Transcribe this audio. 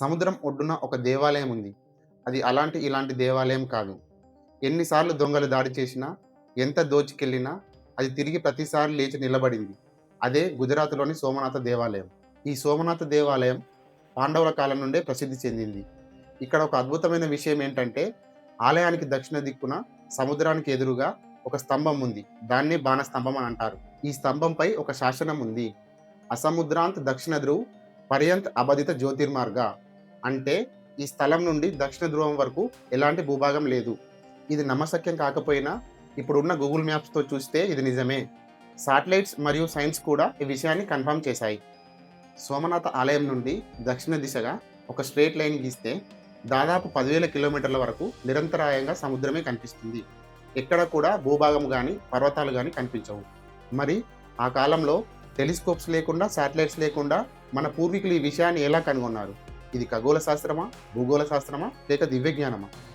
సముద్రం ఒడ్డున ఒక దేవాలయం ఉంది. అది అలాంటి ఇలాంటి దేవాలయం కాదు. ఎన్నిసార్లు దొంగలు దాడి చేసినా ఎంత దోచుకెళ్ళినా అది తిరిగి ప్రతిసారి లేచి నిలబడింది. అదే గుజరాత్లోని సోమనాథ దేవాలయం. ఈ సోమనాథ దేవాలయం పాండవుల కాలం నుండే ప్రసిద్ధి చెందింది. ఇక్కడ ఒక అద్భుతమైన విషయం ఏంటంటే ఆలయానికి దక్షిణ దిక్కున సముద్రానికి ఎదురుగా ఒక స్తంభం ఉంది. దాన్ని బాణ స్తంభం అని అంటారు. ఈ స్తంభంపై ఒక శాసనం ఉంది. అసముద్రాంత్ దక్షిణ ధ్రువ్ పర్యంత్ అబధిత జ్యోతిర్మార్గ. అంటే ఈ స్థలం నుండి దక్షిణ ధ్రువం వరకు ఎలాంటి భూభాగం లేదు. ఇది నమ్మశక్యం కాకపోయినా ఇప్పుడున్న గూగుల్ మ్యాప్స్తో చూస్తే ఇది నిజమే. శాటిలైట్స్ మరియు సైన్స్ కూడా ఈ విషయాన్ని కన్ఫర్మ్ చేశాయి. సోమనాథ ఆలయం నుండి దక్షిణ దిశగా ఒక స్ట్రేట్ లైన్ గీస్తే దాదాపు పదివేల కిలోమీటర్ల వరకు నిరంతరాయంగా సముద్రమే కనిపిస్తుంది. ఎక్కడ కూడా భూభాగం కానీ పర్వతాలు కానీ కనిపించవు. మరి ఆ కాలంలో టెలిస్కోప్స్ లేకుండా శాటిలైట్స్ లేకుండా మన పూర్వీకులు ఈ విషయాన్ని ఎలా కనుగొన్నారు? ఇది ఖగోళ శాస్త్రమా భూగోళ శాస్త్రమా లేక దివ్య జ్ఞానమా